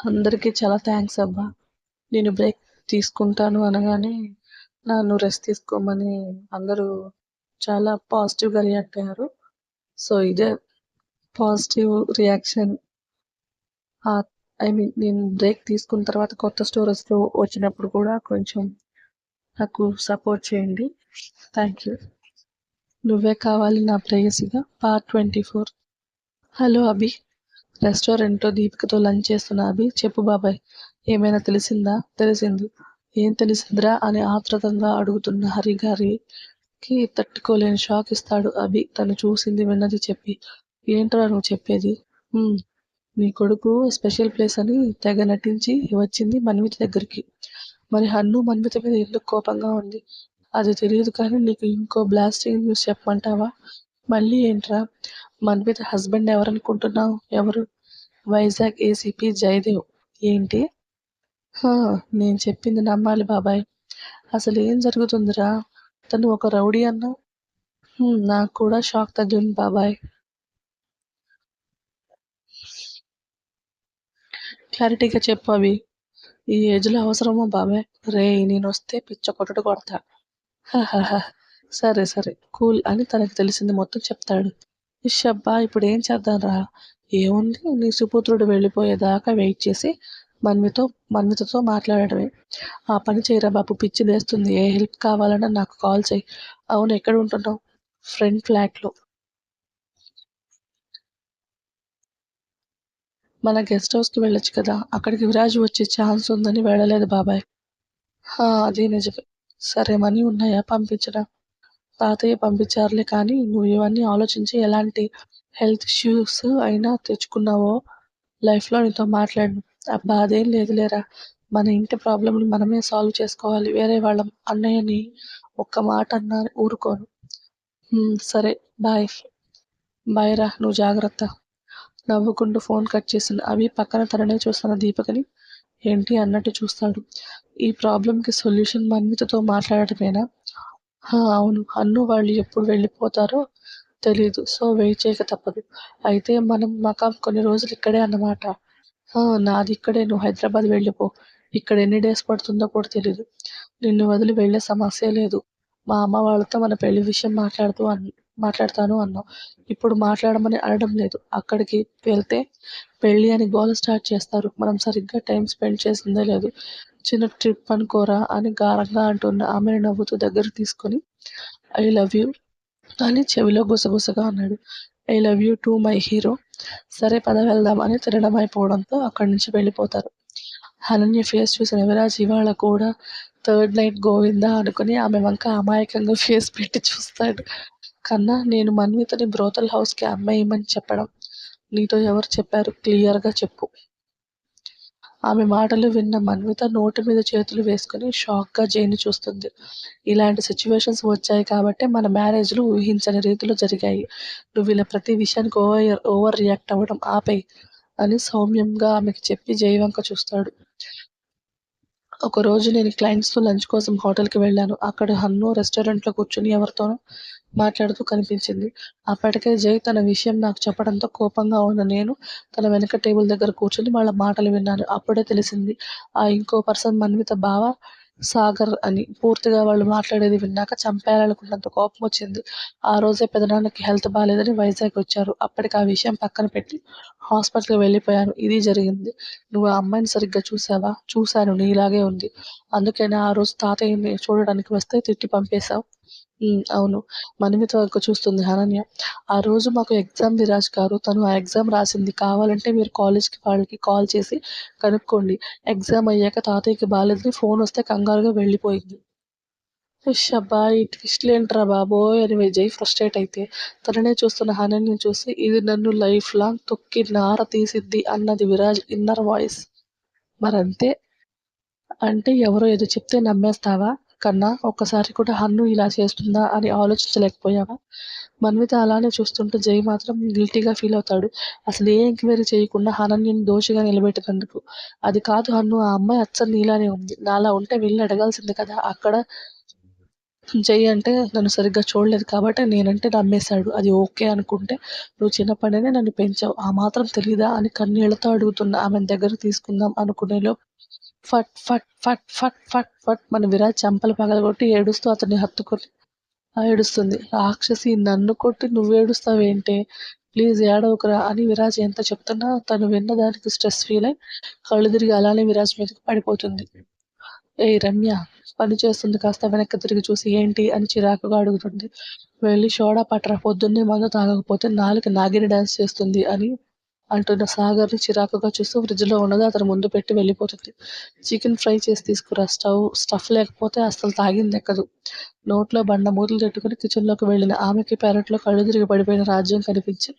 అందరికీ చాలా థ్యాంక్స్ అబ్బా! నేను బ్రేక్ తీసుకుంటాను అనగానే నన్ను రెస్ట్ తీసుకోమని అందరూ చాలా పాజిటివ్‌గా రియాక్ట్ అయ్యారు. సో, ఇదే పాజిటివ్ రియాక్షన్. ఐ మీన్ నేను బ్రేక్ తీసుకున్న తర్వాత కొత్త స్టోరీస్‌లో వచ్చినప్పుడు కూడా కొంచెం నాకు సపోర్ట్ చేయండి. Thank you. నువ్వే కావాలి నా ప్రేయసిగా పార్ట్ 24 హలో అభి! రెస్టారెంట్‌లో దీపికతో లంచ్ చేస్తున్న అభి చెప్పు బాబాయ్ ఏమైనా తెలిసిందా? తెలిసింది. ఏం తెలిసిందిరా? అని ఆత్రుతంగా అడుగుతున్న హరిగారికి తట్టుకోలేని షాక్ ఇస్తాడు అభి తను చూసింది విన్నది చెప్పి. ఏంట్రా నువ్వు చెప్పేది? నీ కొడుకు స్పెషల్ ప్లేస్ అని తెగ నటించి వచ్చింది మన్విత దగ్గరికి. మరి హన్ను మన్విత మీద ఎందుకు కోపంగా ఉంది? అది తెలియదు కానీ నీకు ఇంకో బ్లాస్టింగ్ న్యూస్ చెప్పమంటావా? మళ్ళీ ఏంట్రా? మన్విత హస్బెండ్ ఎవరనుకుంటున్నావు ఎవరు? వైజాగ్ ఏసీపీ జయదేవ్. ఏంటి? నేను చెప్పింది నమ్మాలి బాబాయ్. అసలు ఏం జరుగుతుందిరా? తను ఒక రౌడీ అన్నా నాకు కూడా షాక్ తగ్గింది బాబాయ్. క్లారిటీగా చెప్పు అవి ఈ ఏజ్‌లో అవసరమా బాబాయ్? రేయ్ వస్తే పిచ్చ కొట్టడు కొడతా. సరే సరే కూల్ అని తనకు తెలిసింది మొత్తం చెప్తాడు. ఇషబ్బా! ఏం చేద్దాంరా? ఏముంది నీ సుపుత్రుడు వెళ్ళిపోయేదాకా వెయిట్ చేసి మన్వితో మన్వితతో మాట్లాడటమే ఆ పని చేయరా బాబు పిచ్చి లేస్తుంది. ఏ హెల్ప్ కావాలన్నా నాకు కాల్ చేయి అవును ఎక్కడ ఉంటున్నావు ఫ్రెండ్ ఫ్లాట్‌లో. మన గెస్ట్ హౌస్‌కి వెళ్ళొచ్చు కదా! అక్కడికి విరాజ్ వచ్చే ఛాన్స్ ఉందని వెళ్ళలేదు బాబాయ్. అదే నిజమే. సరే మనీ ఉన్నాయా పంపించనా? తాతయ్య పంపించారులే కానీ నువ్వు ఇవన్నీ ఆలోచించి ఎలాంటి హెల్త్ ఇష్యూస్ అయినా తెచ్చుకున్నావో లైఫ్‌లో నీతో మాట్లాడను. అబ్బా! అదేం లేదులేరా. మన ఇంటి ప్రాబ్లమ్‌ని మనమే సాల్వ్ చేసుకోవాలి. వేరే వాళ్ళం అన్నయ్యని ఒక్క మాట అన్నా ఊరుకోను. సరే బాయ్. బాయ్ రా నువ్వు జాగ్రత్త. నవ్వుకుంటూ ఫోన్ కట్ చేసింది అవి పక్కన తననే చూస్తున్న దీపకని ఏంటి అన్నట్టు చూస్తాడు. ఈ ప్రాబ్లంకి సొల్యూషన్ మన్వితతో మాట్లాడటమేనా? అవును. అన్ను వాళ్ళు ఎప్పుడు వెళ్ళిపోతారో తెలీదు. సో, వెయిట్ చేయక తప్పదు. అయితే మనం మకాం కొన్ని రోజులు ఇక్కడే అన్నమాట. నాది ఇక్కడే నువ్వు హైదరాబాద్ వెళ్ళిపో. ఇక్కడ ఎన్ని డేస్ పడుతుందో కూడా తెలీదు. నిన్ను వదిలి వెళ్ళే సమస్య లేదు. మా అమ్మ వాళ్ళతో మన పెళ్ళి విషయం మాట్లాడుతూ అన్ మాట్లాడతాను అన్నావ్. ఇప్పుడు మాట్లాడమని అనడం లేదు. అక్కడికి వెళ్తే పెళ్ళి అని గోల స్టార్ట్ చేస్తారు. మనం సరిగ్గా టైం స్పెండ్ చేసిందే లేదు. చిన్న ట్రిప్ అనుకోరా అని గారంగా అంటున్న ఆమెను నవ్వుతూ దగ్గర తీసుకొని ఐ లవ్ యూ అని చెవిలో గుసగుసగా అన్నాడు. I love you too my hero. సరే పద వెళ్దాం అని అయిపోవడంతో అక్కడి నుంచి వెళ్ళిపోతారు. అనన్య ఫేస్ చూసిన విరాజ్ ఇవాళ కూడా థర్డ్ నైట్ గోవిందా అనుకుని ఆమె వంక అమాయకంగా ఫేస్ పెట్టి చూస్తాడు. కన్నా నేను మన్వితని బ్రోతల్ హౌస్‌కి అమ్మేయమని చెప్పడం నీతో ఎవరు చెప్పారు? క్లియర్‌గా చెప్పు. ఆమె మాటలు విన్న మన్విత నోటి మీద చేతులు వేసుకుని షాక్‌గా జైని చూస్తుంది. ఇలాంటి సిచ్యువేషన్స్ వచ్చాయి కాబట్టి మన మ్యారేజ్‌లు ఊహించని రీతిలో జరిగాయి. నువ్వు ఇలా ప్రతి విషయానికి ఓవర్ ఓవర్ రియాక్ట్ అవ్వడం ఆపై అని సౌమ్యంగా ఆమెకి చెప్పి జై వంక చూస్తాడు. ఒకరోజు నేను క్లయింట్స్‌తో లంచ్ కోసం హోటల్‌కి వెళ్ళాను. అక్కడ హన్ను రెస్టారెంట్‌లో కూర్చుని ఎవరితోనో మాట్లాడుతూ కనిపించింది. అప్పటికే జై తన విషయం నాకు చెప్పడంతో కోపంగా ఉన్న నేను తన వెనక టేబుల్ దగ్గర కూర్చుని వాళ్ళ మాటలు విన్నాను. అప్పుడే తెలిసింది ఆ ఇంకో పర్సన్ మన్విత బావ సాగర్ అని. పూర్తిగా వాళ్ళు మాట్లాడేది విన్నాక చంపేయాలనుకున్నంత కోపమొచ్చింది. ఆ రోజే పెదనాన్నకి హెల్త్ బాగాలేదని వైజాగ్ వచ్చారు. అప్పటికి ఆ విషయం పక్కన పెట్టి హాస్పిటల్‌కి వెళ్ళిపోయాను. ఇది జరిగింది. నువ్వు ఆ అమ్మాయిని సరిగ్గా చూసావా? చూశాను నీలాగే ఉంది. అందుకనే ఆ రోజు తాతయ్యని చూడడానికి వస్తే తిట్టి పంపేశావు అవును. మన్విత వంక చూస్తుంది అనన్య. ఆ రోజు మాకు ఎగ్జామ్ విరాజ్ గారు. తను ఆ ఎగ్జామ్ రాసింది. కావాలంటే మీరు కాలేజ్‌కి వాళ్ళకి కాల్ చేసి కనుక్కోండి. ఎగ్జామ్ అయ్యాక తాతయ్యకి బాలేదని ఫోనొస్తే కంగారుగా వెళ్ళిపోయింది. ఇషబ్బా! ఈ ట్విస్ట్‌లేంట్రా బాబోయ్! అని విజయ్ ఫ్రస్ట్రేట్ అయితే తననే చూస్తున్న అనన్యని చూసి ఇది నన్ను లైఫ్ లాంగ్ తొక్కి నార తీసిద్ది అన్నది విరాజ్ ఇన్నర్ వాయిస్. మరంతే. అంటే ఎవరో ఏదో చెప్తే నమ్మేస్తావా? కన్నా ఒక్కసారి కూడా హన్ను ఇలా చేస్తుందా అని ఆలోచించలేకపోయావా? మన్విత అలానే చూస్తుంటే జై మాత్రం గిల్టీగా ఫీలవుతాడు. అసలు ఏ ఎంక్వైరీ చేయకుండా అనన్యని దోషిగా నిలబెట్టినందుకు. అది కాదు హన్ను ఆ అమ్మాయి అచ్చని నీలానే ఉంది. నాలా ఉంటే వెళ్ళి అడగాల్సింది కదా! అక్కడ జై అంటే నన్ను సరిగ్గా చూడలేదు కాబట్టి నేనంటే నమ్మేశాడు అది ఓకే అనుకుంటే నువ్వు చిన్నప్పటినే నన్ను పెంచావు ఆ మాత్రం తెలీదా అని కన్నీళ్ళతో అడుగుతున్నా ఆమె దగ్గర తీసుకుందాం అనుకునేలో ఫట్ ఫట్ ఫట్ ఫట్ ఫట్ ఫట్ మన విరాజ్ చెంపలు పగలగొట్టి ఏడుస్తూ అతన్ని హత్తుకొని ఏడుస్తుంది. రాక్షసి నన్ను కొట్టి నువ్వు ఏడుస్తావేంటే? ప్లీజ్ ఏడవకురా అని విరాజ్ ఎంత చెప్తున్నా తను విన్న దానికి స్ట్రెస్ ఫీల్ అయి కళ్ళు తిరిగి అలానే విరాజ్ మీదకి పడిపోతుంది. ఏ రమ్య పని చేస్తుంది కాస్త వెనక్కి తిరిగి చూసి ఏంటి అని చిరాకుగా అడుగుతుంది. వెళ్ళి షోడా పట్రా పొద్దున్నే మందు తాగకపోతే నాలుగు నాగిని డాన్స్ చేస్తుంది అని అంటున్న సాగర్ని చిరాకుగా చూస్తూ ఫ్రిడ్జ్లో ఉన్నది. అతను ముందు పెట్టి వెళ్ళిపోతుంది. చికెన్ ఫ్రై చేసి తీసుకురా. స్టవ్ స్టఫ్ లేకపోతే అస్సలు తాగింది ఎక్కదు. నోట్లో బండ మూతలు తట్టుకుని కిచెన్లోకి వెళ్ళిన ఆమెకి పెరట్లో కళ్ళు తిరిగి పడిపోయిన రాజ్యం కనిపించి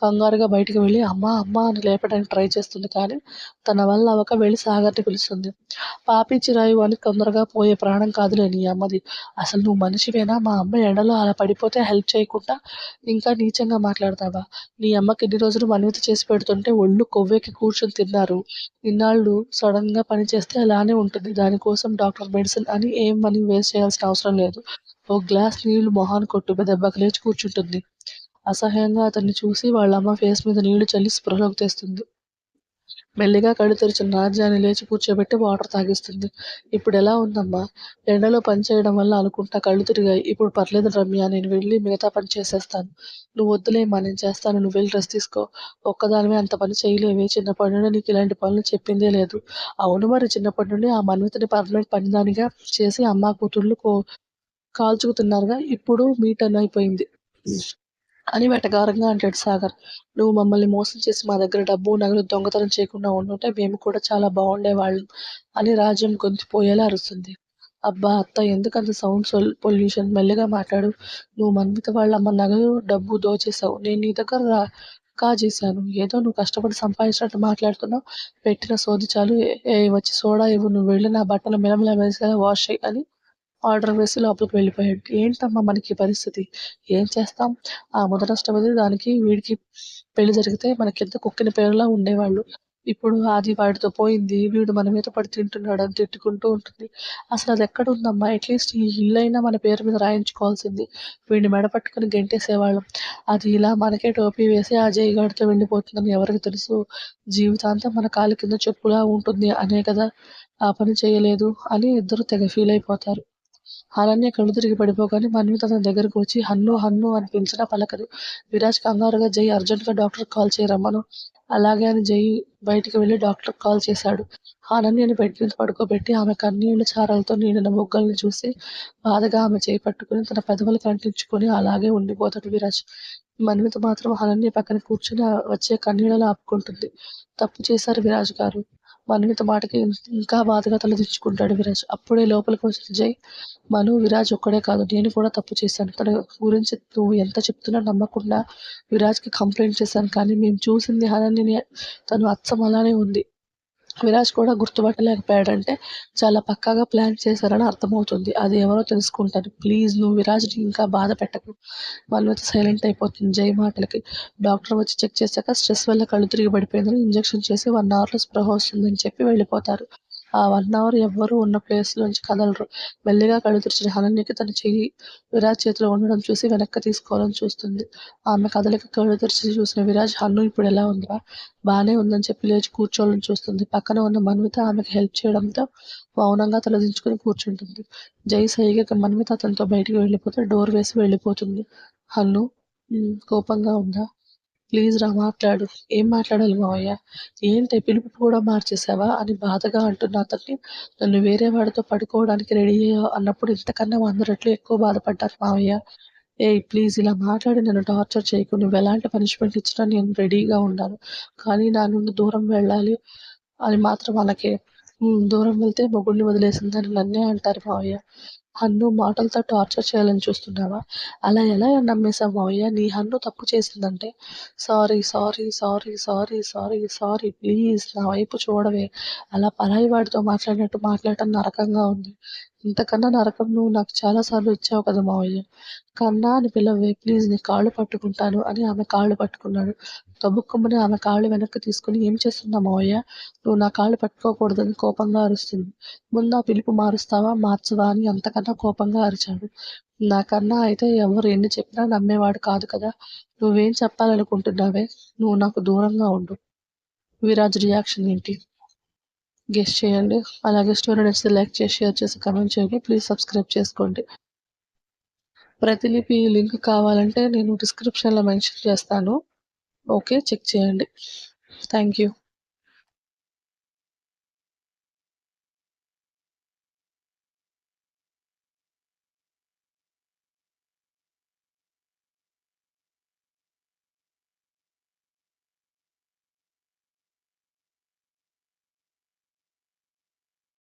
కంగారుగా బయటికి వెళ్ళి అమ్మా అమ్మా అని లేపడానికి ట్రై చేస్తుంది. కానీ తన వల్ల అవక వెళ్ళి సాగర్ని పిలుస్తుంది. పాపి చిరాయు అని తొందరగా పోయే ప్రాణం కాదులే నీ అమ్మది. అసలు నువ్వు మనిషివేనా? మా అమ్మ ఎండలో అలా పడిపోతే హెల్ప్ చేయకుండా ఇంకా నీచంగా మాట్లాడతావా? నీ అమ్మకి ఎన్ని రోజులు మనవిత చేసి పెడుతుంటే ఒళ్ళు కొవ్వెక్కి కూర్చొని తిన్నారు. ఇన్నాళ్ళు సడన్గా పనిచేస్తే పని చేస్తే అలానే ఉంటుంది. దానికోసం డాక్టర్ మెడిసిన్ అని ఏం మనీ వేస్ట్ చేయాల్సిన అవసరం లేదు. ఓ గ్లాస్ నీళ్ళు మొహాన్ని కొట్టు. దెబ్బకి లేచి కూర్చుంటుంది. అసహ్యంగా అతన్ని చూసి వాళ్ళ అమ్మ ఫేస్ మీద నీళ్ళు చల్లి స్పృహలోకి తెస్తుంది. మెల్లిగా కళ్ళు తెరిచిన రాజ్యాన్ని లేచి కూర్చోబెట్టి వాటర్ తాగిస్తుంది. ఇప్పుడు ఎలా ఉందమ్మా? ఎండలో పని చేయడం వల్ల అనుకుంటా కళ్ళు తిరిగాయి. ఇప్పుడు పర్లేదు రమ్య నేను వెళ్ళి మిగతా పని చేసేస్తాను. నువ్వు వద్దులేమ్మా నేను చేస్తాను. నువ్వు వెళ్ళి డ్రెస్ తీసుకో. ఒక్కదానివే అంత పని చేయలేవే. చిన్నప్పటి నుండి నీకు ఇలాంటి పనులు చెప్పిందే లేదు. అవును మరి చిన్నప్పటి నుండి ఆ మన్వితని పర్మనెంట్ పనిదానిగా చేసి అమ్మ కూతుళ్ళు కో కాల్చుకుతున్నారుగా. ఇప్పుడు మీ టర్న్ అయిపోయింది. అని వెటకారంగా అంటాడు సాగర్. నువ్వు మమ్మల్ని మోసం చేసి మా దగ్గర డబ్బు నగలు దొంగతనం చేయకుండా ఉండుంటే మేము కూడా చాలా బాగుండేవాళ్ళం అని రాజ్యం గొంతిపోయేలా అరుస్తుంది. అబ్బా అత్త ఎందుకంత సౌండ్ పొల్యూషన్? మెల్లగా మాట్లాడు. నువ్వు మన్విత వాళ్ళ అమ్మ నగలు డబ్బు దోచేసావు నేను నీ దగ్గర రా కాజేశాను ఏదో నువ్వు కష్టపడి సంపాదించినట్టు మాట్లాడుతున్నావు. పెట్టిన సోది చాలు. ఏ వచ్చి సోడా ఇవ్వు. నువ్వు వెళ్ళి నా బట్టలు మిలమిల వేసేలా వాష్ చేయి అని ఆర్డర్ వేసి లోపలికి వెళ్ళిపోయాడు. ఏంటమ్మా మనకి పరిస్థితి? ఏం చేస్తాం? ఆ మొదటష్టపతి దానికి వీడికి పెళ్ళి జరిగితే మనకింత కుక్కిన పేరులా ఉండేవాళ్ళు. ఇప్పుడు అది వాడితో పోయింది. వీడు మన మీద పడి తింటున్నాడు అని తిట్టుకుంటూ ఉంటుంది. అసలు అది ఎక్కడ ఉందమ్మా అట్లీస్ట్ ఈ ఇల్లు అయినా మన పేరు మీద రాయించుకోవాల్సింది. వీడిని మెడపట్టుకుని గెంటేసేవాళ్ళం. అది ఇలా మనకే టోపీ వేసి ఆ జయగాడితో వెళ్ళిపోతుందని ఎవరికి తెలుసు? జీవితాంతం మన కాలు కింద చెప్పులా ఉంటుంది. అనే కదా? ఆ పని చేయలేదు అని ఇద్దరు తెగ ఫీల్ అయిపోతారు. అనన్య కళ్ళు తిరిగి పడిపోగానే మన్విత అతని దగ్గరకు వచ్చి హన్ను హన్ను అని పిలిచినా పలకదు. విరాజ్ కంగారుగా జై గా డాక్టర్ కాల్ చేయరమ్మను అలాగే అని జై బయటికి వెళ్ళి డాక్టర్ కాల్ చేశాడు. అనన్యని బెడ్ మీద పడుకోబెట్టి ఆమె కన్నీళ్ళ చారాలతో నిండిన మొగ్గల్ని చూసి బాధగా ఆమె చేయి పట్టుకుని తన పెదవులు కంటించుకొని అలాగే ఉండిపోతాడు విరాజ్. మన్విత మాత్రం అనన్య పక్కన కూర్చుని వచ్చే కన్నీళ్ళలో ఆపుకుంటుంది. తప్పు చేశారు విరాజ్ గారు. మన్విత మాటకి ఇంకా బాధగా తలదించుకుంటాడు విరాజ్. అప్పుడే లోపలికి వచ్చిన జై మను విరాజ్ ఒక్కడే కాదు నేను కూడా తప్పు చేశాను. తన గురించి నువ్వు ఎంత చెప్తున్నా నమ్మకుండా విరాజ్కి కంప్లైంట్ చేశాను. కానీ మేము చూసింది హనన్ని తను అచ్చం అలానే ఉంది. విరాజ్ కూడా గుర్తుపట్టలేకపోయాడంటే చాలా పక్కాగా ప్లాన్ చేశారని అర్థమవుతుంది. అది ఎవరో తెలుసుకుంటారు. ప్లీజ్ నువ్వు విరాజ్ని ఇంకా బాధ పెట్టకు. వాళ్ళు వచ్చి సైలెంట్ అయిపోతుంది. జై మాటలకి. డాక్టర్ వచ్చి చెక్ చేశాక స్ట్రెస్ వల్ల కళ్ళు తిరిగి పడిపోయిందని ఇంజెక్షన్ చేసి వన్ అవర్లో స్పృహ వస్తుందని చెప్పి వెళ్ళిపోతారు. ఆ వన్ అవర్ ఎవ్వరూ ఉన్న ప్లేస్ నుంచి కదలరు. మెల్లిగా కళ్ళు తెరిచిన హనన్యకి తన చెయ్యి విరాజ్ చేతిలో ఉండడం చూసి వెనక్కి తీసుకోవాలని చూస్తుంది. ఆమె కదలిక కళ్ళు తెరిచి చూసిన విరాజ్ హన్ను ఇప్పుడు ఎలా ఉందా బానే ఉందని చెప్పి లేచి కూర్చోవాలని చూస్తుంది. పక్కన ఉన్న మన్విత ఆమెకు హెల్ప్ చేయడంతో మౌనంగా తలదించుకుని కూర్చుంటుంది. జై సైగ మన్విత అతనితో బయటికి వెళ్ళిపోతే డోర్ వేసి వెళ్ళిపోతుంది. హన్ను కోపంగా ఉందా? ప్లీజ్ రా మాట్లాడు. ఏం మాట్లాడాలి మావయ్య? ఏంటి పిలుపు కూడా మార్చేసావా? అని బాధగా అంటున్న అతన్ని నన్ను వేరే వాడితో పడుకోవడానికి రెడీ అయ్యావు అన్నప్పుడు ఇంతకన్నా వంద రెట్లు ఎక్కువ బాధపడ్డారు మావయ్య. ఏ ప్లీజ్ ఇలా మాట్లాడి నన్ను టార్చర్ చేయకు. నువ్వు ఎలాంటి పనిష్మెంట్ ఇచ్చినా నేను రెడీగా ఉన్నాను కానీ నా నుండి దూరం వెళ్ళాలి అని మాత్రం అలాగే దూరం వెళ్తే మొగుడిని వదిలేసిందని నన్నే అంటారు మావయ్య. హన్ను మాటలతో టార్చర్ చేయాలని చూస్తున్నావా? అలా ఎలా నమ్మేశావు మావయ్య? నీ హన్ను తప్పు చేసిందంటే? Sorry sorry sorry sorry sorry sorry please నా వైపు చూడవే. అలా పరాయి వాడితో మాట్లాడినట్టు మాట్లాడటం నరకంగా ఉంది. ఇంతకన్నా నరకం నువ్వు నాకు చాలా సార్లు ఇచ్చావు కదా మావయ్య. కన్నా అని పిలవే ప్లీజ్ నీ కాళ్ళు పట్టుకుంటాను అని ఆమె కాళ్ళు పట్టుకున్నాడు. తబుక్కుమని ఆమె కాళ్ళు వెనక్కి తీసుకుని ఏం చేస్తున్నా మావయ్య? నువ్వు నా కాళ్ళు పట్టుకోకూడదని కోపంగా అరుస్తుంది. ముందు ఆ పిలుపు మారుస్తావా? మార్చవా అని అంతకన్నా నాకన్నా కోపంగా అరిచాడు. నాకన్నా అయితే ఎవరు ఎన్ని చెప్పినా నమ్మేవాడు కాదు కదా! నువ్వేం చెప్పాలనుకుంటున్నావే? నువ్వు నాకు దూరంగా ఉండు. విరాజ్ రియాక్షన్ ఏంటి? గెస్ట్ చేయండి. అలాగే స్టోరీ నచ్చితే లైక్ చేసి, షేర్ చేసి, కమెంట్ చేయండి. ప్లీజ్ సబ్స్క్రైబ్ చేసుకోండి. ప్రతిలిపి లింక్ కావాలంటే నేను డిస్క్రిప్షన్‌లో మెన్షన్ చేస్తాను. ఓకే. చెక్ చేయండి. Thank you.